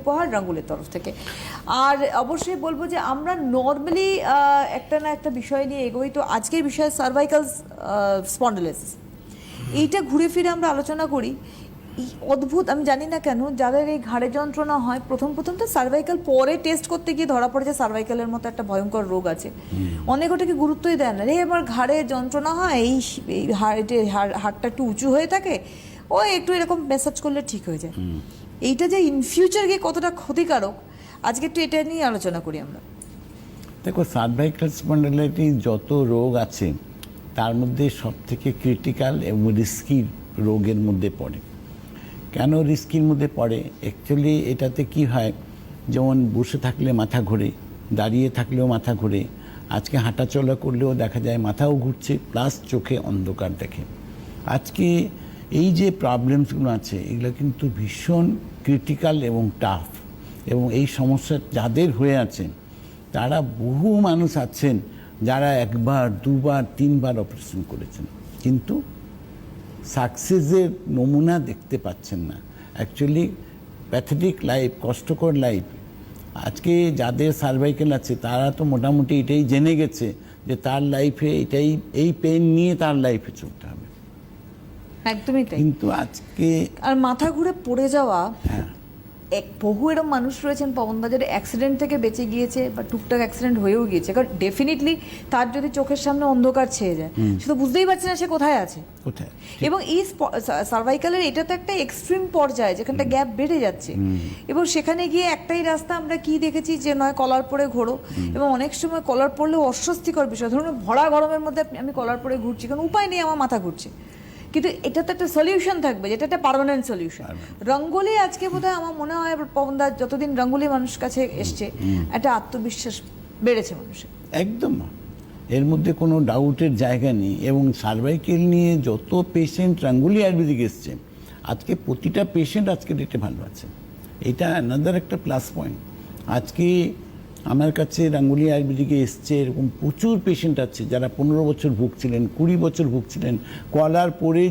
উপহার রাঙ্গুলের তরফ থেকে। আর অবশ্যই বলব যে আমরা নর্মালি একটা না একটা বিষয় নিয়ে এগোই। তো আজকের বিষয় সার্ভাইকাল স্পন্ডালাইসিস এইটা ঘুরে ফিরে আমরা আলোচনা করি। অদ্ভুত আমি জানি না কেন যাদের এই ঘাড়ে যন্ত্রণা হয় প্রথম প্রথম তো সার্ভাইকাল পরে টেস্ট করতে গিয়ে ধরা পড়ে যে সার্ভাইকালের মতো একটা ভয়ঙ্কর রোগ আছে। অনেক ওটাকে গুরুত্বই দেয় না। রে এবার ঘাড়ে যন্ত্রণা হয় এই এই হাড়ে হাড়টা একটু উঁচু হয়ে থাকে ও একটু এরকম মেসাজ করলে ঠিক হয়ে যায়। এইটা যে ইন ফিউচার গিয়ে কতটা ক্ষতিকারক, আজকে একটু এটা নিয়ে আলোচনা করি আমরা। দেখো সার্ভাইকাল স্পন্ডালাইটিস যত রোগ আছে, তার মধ্যে সব থেকে ক্রিটিক্যাল এবং রিস্কি রোগের মধ্যে পড়ে। কেন রিস্কির মধ্যে পড়ে? অ্যাকচুয়ালি এটাতে কি হয়, যেমন বসে থাকলে মাথা ঘোরে, দাঁড়িয়ে থাকলেও মাথা ঘোরে, আজকে হাঁটাচলা করলেও দেখা যায় মাথাও ঘুরছে প্লাস চোখে অন্ধকার দেখে। আজকে এই যে প্রবলেমসগুলো আছে, এগুলো কিন্তু ভীষণ ক্রিটিক্যাল এবং টাফ এবং এই সমস্যা যাদের হয়ে আছে তারা বহু মানুষ আছেন যারা একবার, দুবার, তিনবার অপারেশন করেছেন। কিন্তু সাকসেসের নমুনা দেখতে পাচ্ছেন না। অ্যাকচুয়ালি প্যাথেটিক লাইফ কষ্টকর লাইফ আজকে যাদের সার্ভাইকেল আছে, তারা তো মোটামুটি এটাই জেনে গেছে যে তার লাইফে এটাই, এই পেন নিয়ে তার লাইফে চলতে হবে। একদমই তাই। কিন্তু আজকে আর মাথা ঘুরে পড়ে যাওয়া হ্যাঁ। এক বহু এরকম মানুষ রয়েছেন পবন বাজারে অ্যাক্সিডেন্ট থেকে বেঁচে গিয়েছে বা টুকটাক অ্যাক্সিডেন্ট হয়েও গিয়েছে। কারণ ডেফিনেটলি তার যদি চোখের সামনে অন্ধকার ছেয়ে যায় সে তো বুঝতেই পারছে না সে কোথায় আছে। কোথায়? এবং এই সার্ভাইকালের এটা তো একটা এক্সট্রিম পর্যায়ে যেখানটা গ্যাপ বেড়ে যাচ্ছে। এবং সেখানে গিয়ে একটাই রাস্তা আমরা কি দেখেছি যে নয় কলার পরে ঘোরো। এবং অনেক সময় কলার পরলেও অস্বস্তিকর বিষয়। ধরুন ভরা গরমের মধ্যে আমি কলার পরে ঘুরছি কারণ উপায় নেই আমার মাথা ঘুরছে। কিন্তু এটা তো একটা সলিউশন থাকবে যেটা একটা পার্মানেন্ট সলিউশন রঙ্গোলি আজকে বোধহয় আমার মনে হয় পবনদা যতদিন রঙ্গোলি মানুষ কাছে এসছে একটা আত্মবিশ্বাস বেড়েছে মানুষের। একদম। এর মধ্যে কোনো ডাউটের জায়গা নেই এবং সার্ভাইকেল নিয়ে যত পেশেন্ট রাঙ্গুলি আয়ুর্বেদিক এসছে আজকে প্রতিটা পেশেন্ট আজকে ডেটে ভালো আছে। এটা অ্যানাদার একটা প্লাস পয়েন্ট আজকে আমার কাছে রাঙ্গুলি আয়ুর্বেদিকে এসছে, এরকম প্রচুর পেশেন্ট আছে যারা পনেরো বছর ভুগছিলেন, কুড়ি বছর ভুগছিলেন কলার পরে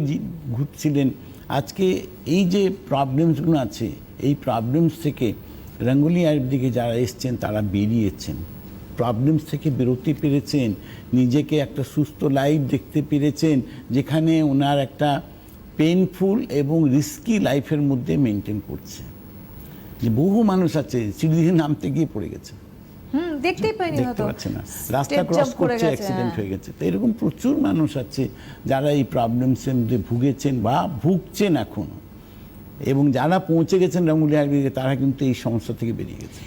ঘুরছিলেন আজকে এই যে প্রবলেমসগুলো আছে, এই প্রবলেমস থেকে রাঙ্গুলি আয়ুর্বেদিকে যারা এসছেন, তারা বেরিয়েছেন। প্রবলেমস থেকে বেরোতে পেরেছেন, নিজেকে একটা সুস্থ লাইফ দেখতে পেরেছেন, যেখানে ওনার একটা পেনফুল এবং রিস্কি লাইফের মধ্যে মেনটেন করছে। যে বহু মানুষ আছে, সিঁড়ি নামতে গিয়ে পড়ে গেছে। দেখতেই পাইনি দেখতে পাচ্ছে না। রাস্তা ক্রস করছে অ্যাক্সিডেন্ট হ্যাঁ। গেছে। তো এরকম প্রচুর মানুষ আছে যারা এই প্রবলেমসে মধ্যে ভুগেছেন বা ভুগছেন এখনও। এবং যারা পৌঁছে গেছেন রাঙ্গুলি আগে তারা কিন্তু এই সমস্যা থেকে বেরিয়ে গেছে।